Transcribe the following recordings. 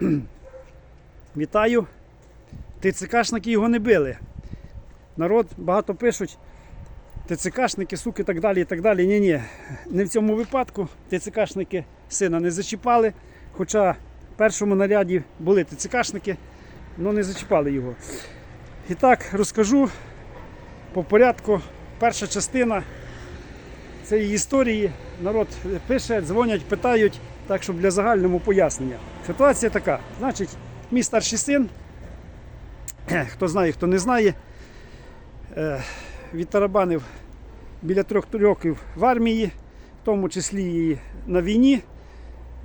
Вітаю. ТЦКшники його не били. Народ багато пишуть. ТЦКшники, суки, так далі і так далі. Ні, ні, не в цьому випадку. ТЦКшники сина не зачіпали. Хоча в першому наряді були ТЦКшники, але не зачіпали його. І так, розкажу по порядку. Перша частина цієї історії. Народ пише, дзвонять, питають, так щоб для загального пояснення. Ситуація така. Значить, мій старший син, хто знає, хто не знає, е, відтарабанив біля трьох років в армії, в тому числі і на війні.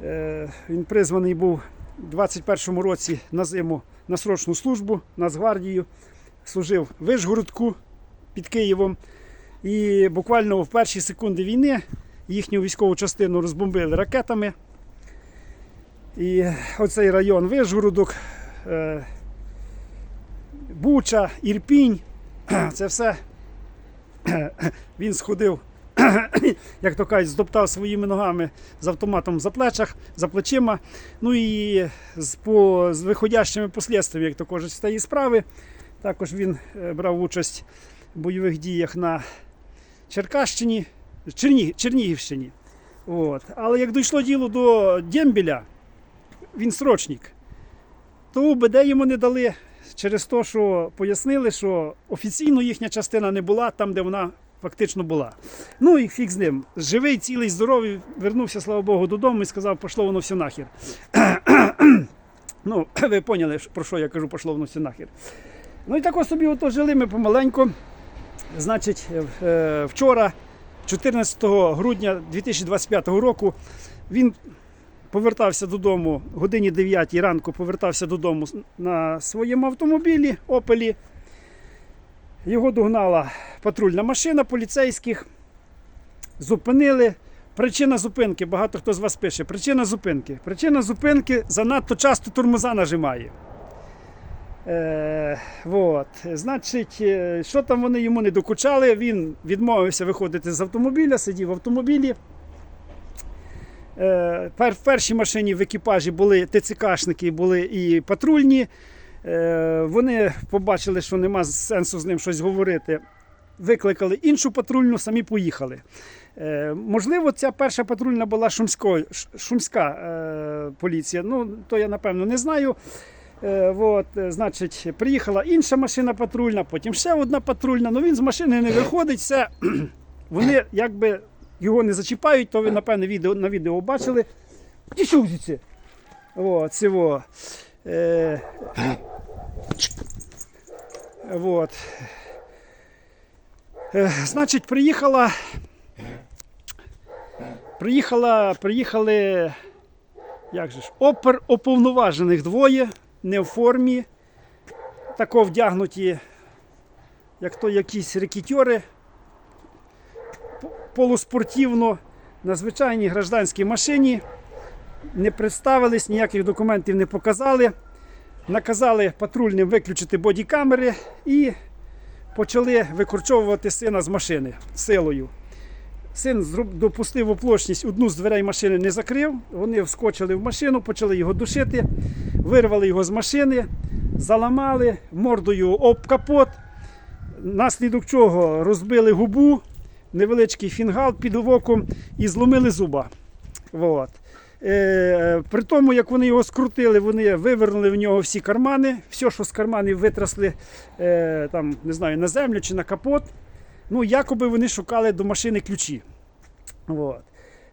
Е, Він призваний був у 21-му році на зиму на срочну службу, Нацгвардію. Служив в Вишгородку під Києвом. І буквально в перші секунди війни їхню військову частину розбомбили ракетами. І оцей район Вишгородок, е, Буча, Ірпінь, це все він сходив, як то кажуть, здоптав своїми ногами з автоматом за плечах, за плечима. Ну і з, по, з виходящими послідствами, як то кажуть, з тієї справи. Також він е, брав участь в бойових діях на Черкащині, Черні, Чернігівщині. От. Але як дійшло діло до Дембіля, він срочник, то УБД йому не дали через те, що пояснили, що офіційно їхня частина не була там, де вона фактично була. Ну і фіг з ним. Живий, цілий, здоровий, вернувся, слава Богу, додому і сказав, пошло воно все нахер. ну, ви поняли, про що я кажу, пошло воно все нахер. Ну і так собі ото жили ми помаленьку. Значить, е, вчора, 14 грудня 2025 року, він повертався додому годині 9 ранку, повертався додому на своєму автомобілі Опелі. Його догнала патрульна машина поліцейських. Зупинили. Причина зупинки, багато хто з вас пише. Причина зупинки. Причина зупинки занадто часто тормоза нажимає. Е, вот. Значить, е, що там вони йому не докучали, він відмовився виходити з автомобіля, сидів в автомобілі. Е, в першій машині в екіпажі були ТЦКшники, були і патрульні. Е, вони побачили, що нема сенсу з ним щось говорити. Викликали іншу патрульну, самі поїхали. Е, можливо, ця перша патрульна була шумською, ш- шумська е, поліція. Ну, то я напевно не знаю. Е, вот, е, значить, приїхала інша машина патрульна, потім ще одна патрульна. Ну він з машини не виходить, все. Вони якби його не зачіпають, то ви, напевне, відео, на відео бачили. Звідси. От, цього. Е, вот. Е, значить, приїхала. Приїхала, приїхали. Як же ж, опер уповноважених двоє, не в формі, тако вдягнуті, як то якісь рекетьори, п- полуспортивно, на звичайній гражданській машині. Не представились, ніяких документів не показали. Наказали патрульним виключити бодікамери і почали викорчовувати сина з машини силою. Син допустив оплошність, одну з дверей машини не закрив. Вони вскочили в машину, почали його душити, вирвали його з машини, заламали мордою об капот, наслідок чого розбили губу, невеличкий фінгал під оком і зломили зуба. Вот. Е, при тому, як вони його скрутили, вони вивернули в нього всі кармани, все, що з карманів витрасли е, там, не знаю, на землю чи на капот. Ну, якоби вони шукали до машини ключі. От.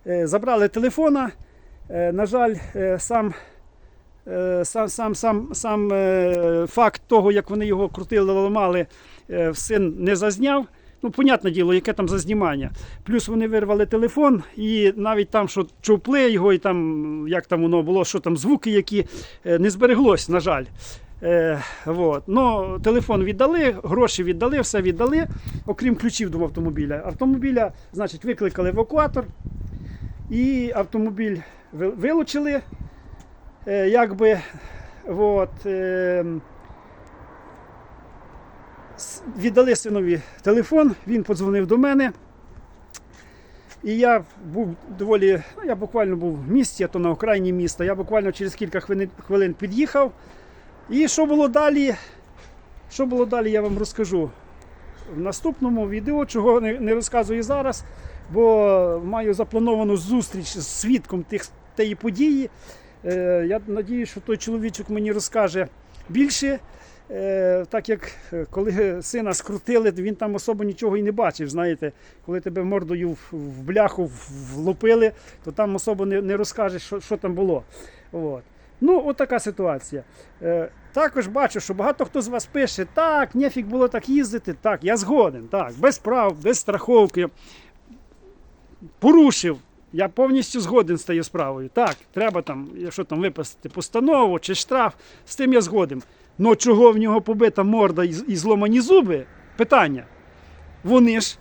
Е, забрали телефона. На жаль, сам, сам, сам, сам, сам факт того, як вони його крутили, ламали, син не зазняв. Ну, понятне діло, яке там зазнімання. Плюс вони вирвали телефон, і навіть там, що чупли його, і там, як там воно було, що там звуки, які е, не збереглось, на жаль. Е, вот. Ну, телефон віддали, гроші віддали, все віддали, окрім ключів до автомобіля. Автомобіля, значить, викликали евакуатор, і автомобіль вилучили. Е, якби, от, е, віддали синові телефон, він подзвонив до мене. І я був доволі, ну я буквально був в місті, а то на окраїні міста. Я буквально через кілька хвилин, під'їхав. І що було далі? Що було далі, я вам розкажу в наступному відео, чого не, розказую зараз, бо маю заплановану зустріч з свідком тих, тієї події. Е, я надію, що той чоловічок мені розкаже більше. Е, так як е, коли сина скрутили, він там особо нічого і не бачив. Знаєте, коли тебе мордою в, бляху влупили, то там особо не, не розкажеш, що, що там було. От. Ну, от така ситуація. Е, також бачу, що багато хто з вас пише, так, нефік було так їздити. Так, я згоден, так, без прав, без страховки. Порушив. Я повністю згоден з тією справою. Так, треба там, якщо там виписати постанову чи штраф, з тим я згоден. Ну чого в нього побита морда і, зломані зуби? Питання. Вони ж,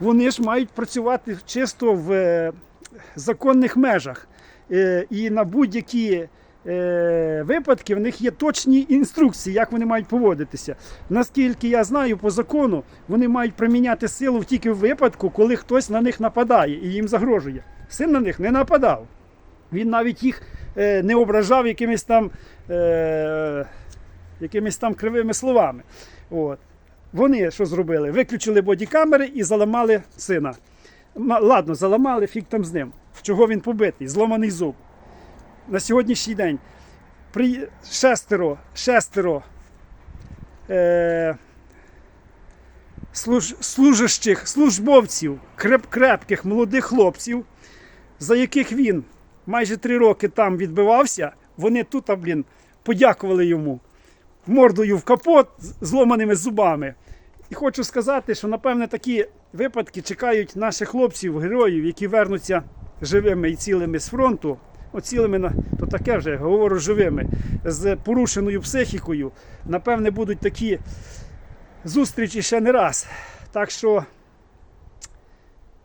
вони ж мають працювати чисто в е, законних межах. Е, і на будь-які е, випадки в них є точні інструкції, як вони мають поводитися. Наскільки я знаю по закону, вони мають приміняти силу тільки в випадку, коли хтось на них нападає і їм загрожує. Син на них не нападав. Він навіть їх не ображав якимись там, якимись там кривими словами. От. Вони що зробили? Виключили бодікамери і заламали сина. Ладно, заламали, фіг там з ним. Чого він побитий? Зломаний зуб. На сьогоднішній день при... шестеро, шестеро е... служ... служащих, службовців, креп... крепких молодих хлопців, за яких він майже три роки там відбивався, вони тут, блін, подякували йому мордою в капот зломаними зубами. І хочу сказати, що напевне такі випадки чекають наших хлопців, героїв, які вернуться живими і цілими з фронту. О, цілими на то таке вже говорю живими, з порушеною психікою. Напевне, будуть такі зустрічі ще не раз. Так що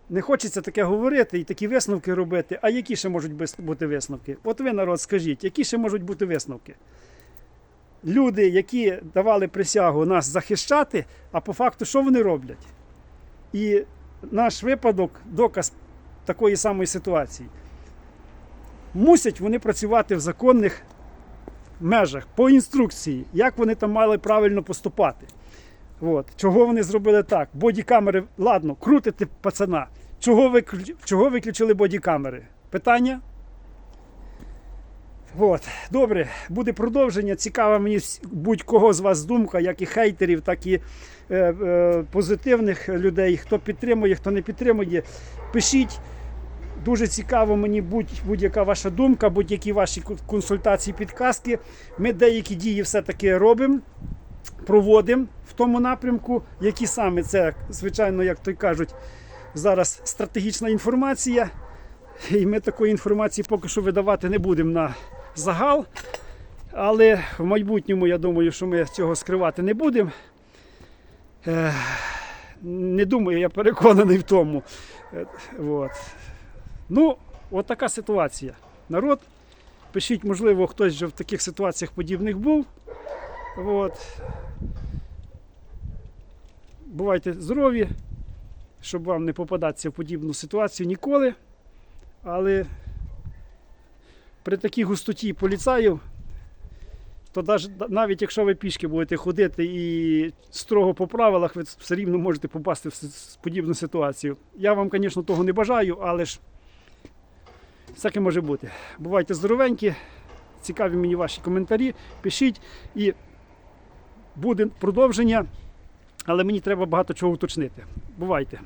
не хочеться таке говорити і такі висновки робити. А які ще можуть бути висновки? От ви, народ, скажіть, які ще можуть бути висновки? Люди, які давали присягу нас захищати, а по факту що вони роблять? І наш випадок доказ такої самої ситуації. Мусять вони працювати в законних межах по інструкції, як вони там мали правильно поступати. От. Чого вони зробили так? Бодікамери, ладно, крутите пацана. Чого, виклю... Чого виключили бодікамери? Питання? От, добре, буде продовження. Цікава мені будь-кого з вас думка, як і хейтерів, так і е, е, позитивних людей. Хто підтримує, хто не підтримує. Пишіть. Дуже цікаво мені будь- будь-яка ваша думка, будь-які ваші консультації, підказки. Ми деякі дії все-таки робимо, проводимо в тому напрямку, які саме це, звичайно, як то й кажуть, зараз стратегічна інформація. І ми такої інформації поки що видавати не будемо на загал. Але в майбутньому я думаю, що ми цього скривати не будемо. Е, Не думаю, я переконаний в тому. Е, От. Ну, от така ситуація. Народ, пишіть, можливо, хтось вже в таких ситуаціях подібних був. От. Бувайте здорові, щоб вам не попадатися в подібну ситуацію ніколи. Але при такій густоті поліцаїв, то навіть якщо ви пішки будете ходити і строго по правилах, ви все рівно можете попасти в подібну ситуацію. Я вам, звісно, того не бажаю, але ж всяке може бути. Бувайте здоровенькі, цікаві мені ваші коментарі, пишіть і буде продовження, але мені треба багато чого уточнити. Бувайте!